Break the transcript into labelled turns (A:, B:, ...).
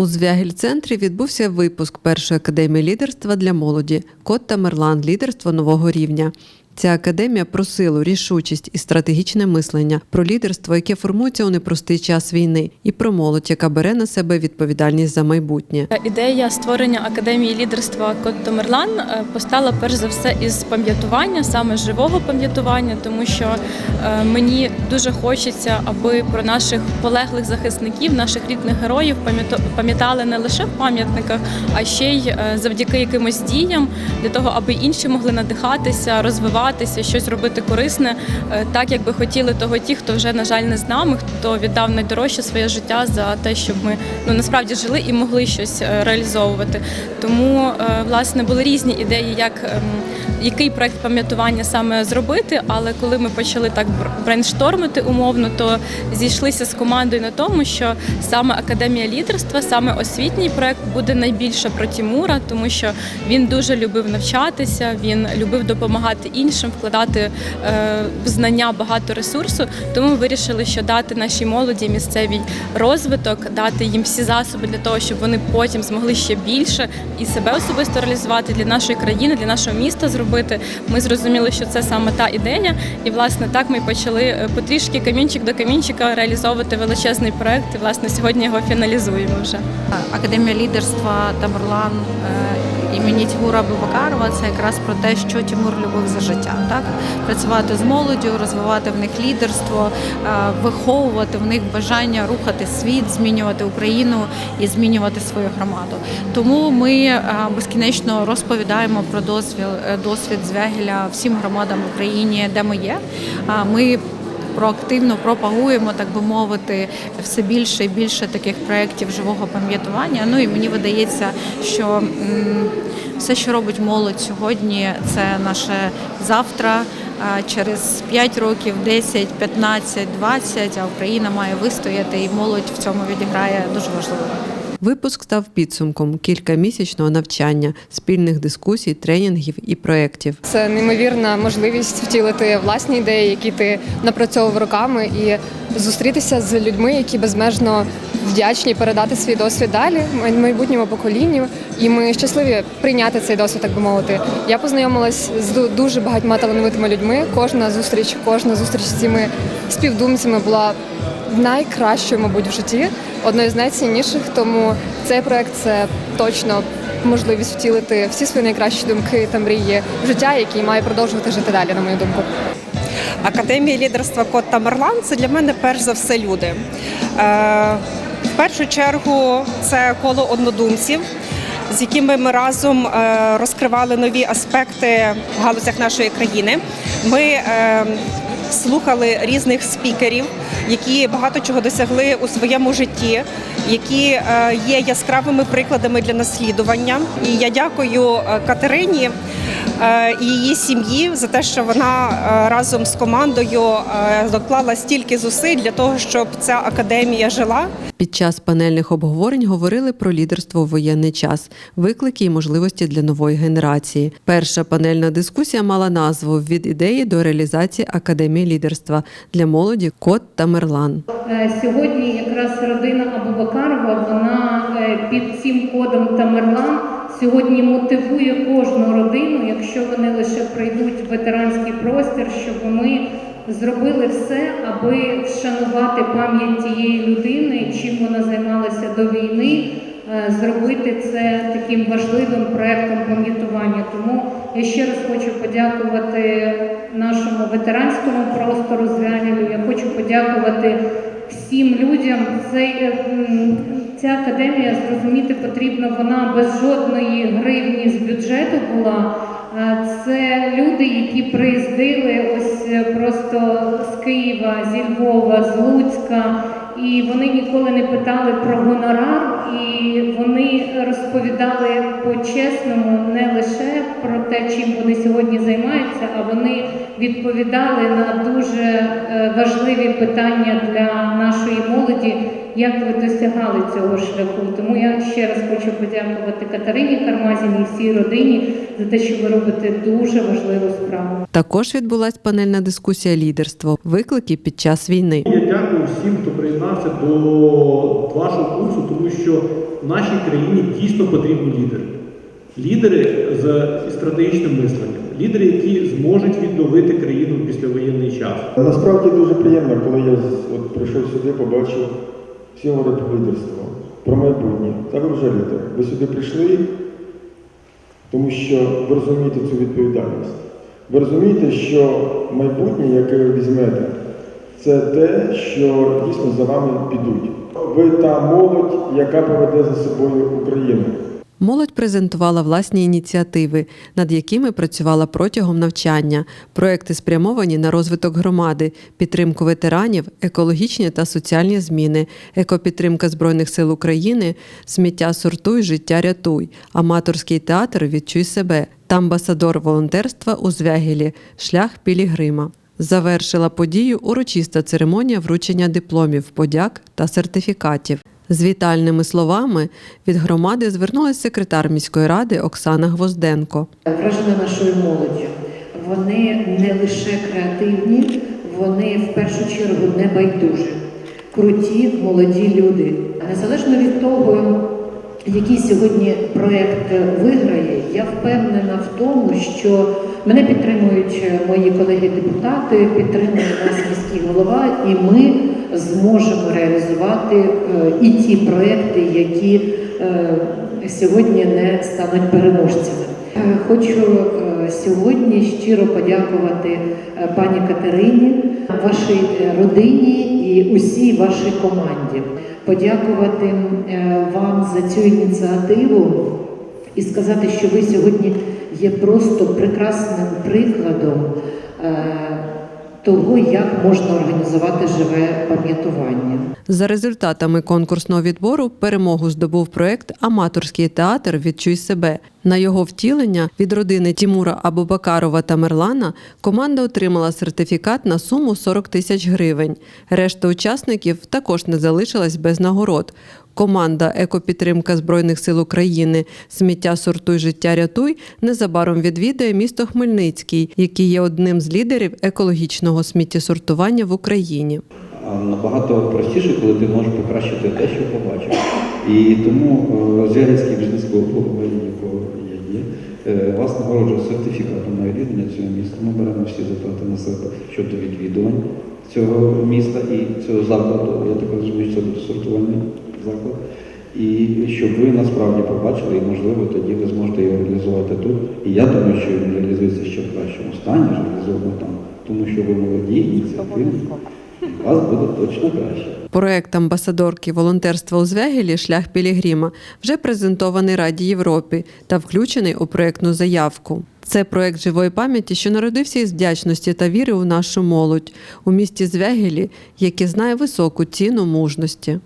A: У Звягіль-центрі відбувся випуск першої академії лідерства для молоді Кот та Мерлан лідерство нового рівня. Ця академія про силу, рішучість і стратегічне мислення, про лідерство, яке формується у непростий час війни, і про молодь, яка бере на себе відповідальність за майбутнє.
B: Ідея створення академії лідерства Кот Томерлан е, постала перш за все із пам'ятування, саме живого пам'ятування, тому що е, мені дуже хочеться, аби про наших полеглих захисників, наших рідних героїв пам'ятали не лише в пам'ятниках, а ще й е, завдяки якимось діям, для того, аби інші могли надихатися, розвиватися, щось робити корисне, е, так як би хотіли того ті, хто вже на жаль не з нами, хто віддав найдорожче своє життя за те, щоб ми ну насправді жили і могли щось е, реалізовувати. Тому е, власне були різні ідеї, як ем, який проект пам'ятування саме зробити. Але коли ми почали так бр- брейнштормити умовно, то зійшлися з командою на тому, що саме академія лідерства, саме освітній проект буде найбільше про Тімура, тому що він дуже любив навчатися, він любив допомагати іншим, вкладати е, в знання багато ресурсу. Тому ми вирішили, що дати нашій молоді місцевій розвиток, дати їм всі засоби для того, щоб вони потім змогли ще більше і себе особисто реалізувати для нашої країни, для нашого міста зробити. Ми зрозуміли, що це саме та ідея, і власне так ми почали е, потрішки камінчик до камінчика реалізовувати величезний проект. І власне сьогодні його фіналізуємо вже.
C: Академія лідерства Тамерлан е, імені Тимура Бабакарова це якраз про те, що Тимур любив за життя. Так працювати з молоддю, розвивати в них лідерство, е, виховувати в них бажання рухати світ, змінювати Україну і змінювати свою громаду. Тому ми е, безкінечно розповідаємо про досвід, досвід Звягеля всім громадам в Україні, де ми є. Ми проактивно пропагуємо, так би мовити, все більше і більше таких проєктів живого пам'ятування. Ну і мені видається, що все, що робить молодь сьогодні, це наше завтра. Через 5 років, 10, 15, 20, а Україна має вистояти, і молодь в цьому відіграє дуже важливу роль.
A: Випуск став підсумком кількамісячного навчання, спільних дискусій, тренінгів і проєктів.
D: Це неймовірна можливість втілити власні ідеї, які ти напрацьовував роками, і зустрітися з людьми, які безмежно вдячні передати свій досвід далі май- майбутньому поколінню. І ми щасливі прийняти цей досвід, так би мовити. Я познайомилась з дуже багатьма талановитими людьми. Кожна зустріч, кожна зустріч з цими співдумцями була найкращою, мабуть, в житті, одною з найцінніших. Тому цей проект це точно можливість втілити всі свої найкращі думки та мрії в життя, які має продовжувати жити далі, на мою думку.
E: Академія лідерства Кот та Мерлан це для мене перш за все люди. Е, в першу чергу це коло однодумців, з якими ми разом е, розкривали нові аспекти в галузях нашої країни. Ми е, слухали різних спікерів, які багато чого досягли у своєму житті, які е, є яскравими прикладами для наслідування. І я дякую е, Катерині і її сім'ї за те, що вона е, разом з командою е, доклала стільки зусиль для того, щоб ця академія жила.
A: Під час панельних обговорень говорили про лідерство у воєнний час, виклики і можливості для нової генерації. Перша панельна дискусія мала назву від ідеї до реалізації академії лідерства для молоді Кот та Мерлан.
F: Е, Сьогодні якраз родина Абубакарова, вона е, під цим кодом Тамерлан сьогодні мотивує кожну родину, якщо вони лише прийдуть в ветеранський простір, щоб ми зробили все, аби вшанувати пам'ять тієї людини, чим вона займалася до війни, е, зробити це таким важливим проектом пам'ятування. Тому я ще раз хочу подякувати нашому ветеранському простору Звягелю. Я хочу подякувати всім людям. Цей, е, ця академія зрозуміти потрібно, вона без жодної гривні з бюджету була. Це люди, які приїздили ось е, просто з Києва, зі Львова, з Луцька, і вони ніколи не питали про гонорар, і вони розповідали по-чесному не лише про те, чим вони сьогодні займаються, а вони відповідали на дуже е, важливі питання для нашої молоді, як ви досягали цього шляху. Тому я ще раз хочу подякувати Катерині Кармазіній і всій родині за те, що ви робите дуже важливу справу.
A: Також відбулась панельна дискусія лідерство, виклики під час війни.
G: Дякую всім, хто приєднався до вашого курсу, тому що в нашій країні дійсно потрібні лідери. Лідери з стратегічним мисленням, лідери, які зможуть відновити країну в післявоєнний час.
H: Насправді дуже приємно, коли я от прийшов сюди, побачив всі говорять про лідерство, про майбутнє. Та ви вже лідер. Ви сюди прийшли, тому що ви розумієте цю відповідальність. Ви розумієте, що майбутнє, яке ви візьмете, це те, що дійсно за вами підуть. Ви та молодь, яка поведе за собою Україну.
A: Молодь презентувала власні ініціативи, над якими працювала протягом навчання. Проекти спрямовані на розвиток громади, підтримку ветеранів, екологічні та соціальні зміни, екопідтримка Збройних сил України, сміття сортуй, життя рятуй, аматорський театр Відчуй себе та амбасадор волонтерства у Звягілі, шлях Пілігрима. Завершила подію урочиста церемонія вручення дипломів, подяк та сертифікатів. З вітальними словами від громади звернулася секретар міської ради Оксана Гвозденко.
I: вражена нашою молоддю. Вони не лише креативні, вони в першу чергу не байдужі, круті, молоді люди. Незалежно від того, який сьогодні проект виграє, я впевнена в тому, що мене підтримують мої колеги-депутати, підтримує нас міський голова, і ми зможемо реалізувати е, і ті проекти, які е, сьогодні не стануть переможцями. Е, Хочу е, сьогодні щиро подякувати е, пані Катерині, вашій е, родині усій вашій команді. Подякувати е, вам за цю ініціативу і сказати, що ви сьогодні є просто прекрасним прикладом е, того, як можна організувати живе пам'ятування.
A: За результатами конкурсного відбору перемогу здобув проект Аматорський театр Відчуй себе. На його втілення від родини Тімура Абубакарова та Мерлана команда отримала сертифікат на суму 40 тисяч гривень. Решта учасників також не залишилась без нагород. Команда Екопідтримка Збройних сил України Сміття сортуй життя рятуй незабаром відвідає місто Хмельницький, який є одним з лідерів екологічного сміттєсортування в Україні.
J: Набагато простіше, коли ти можеш покращити те, що побачив. І тому е, Звягельський бізнес якого є, е, вас нагороджує сертифікатом на відвідання цього міста. Ми беремо всі затрати на себе щодо відвідувань цього міста і цього закладу. Я так розумію, що це буде сортувальний заклад. І щоб ви насправді побачили, і можливо тоді ви зможете його реалізувати тут. І я думаю, що він реалізується ще в кращому стані, реалізовано там, тому що ви молоді, ініціативні, у вас буде точно краще.
A: Проект амбасадорки волонтерства у Звягелі Шлях Пілігрима вже презентований Раді Європи та включений у проектну заявку. Це проект живої пам'яті, що народився із вдячності та віри у нашу молодь у місті Звягелі, яке знає високу ціну мужності.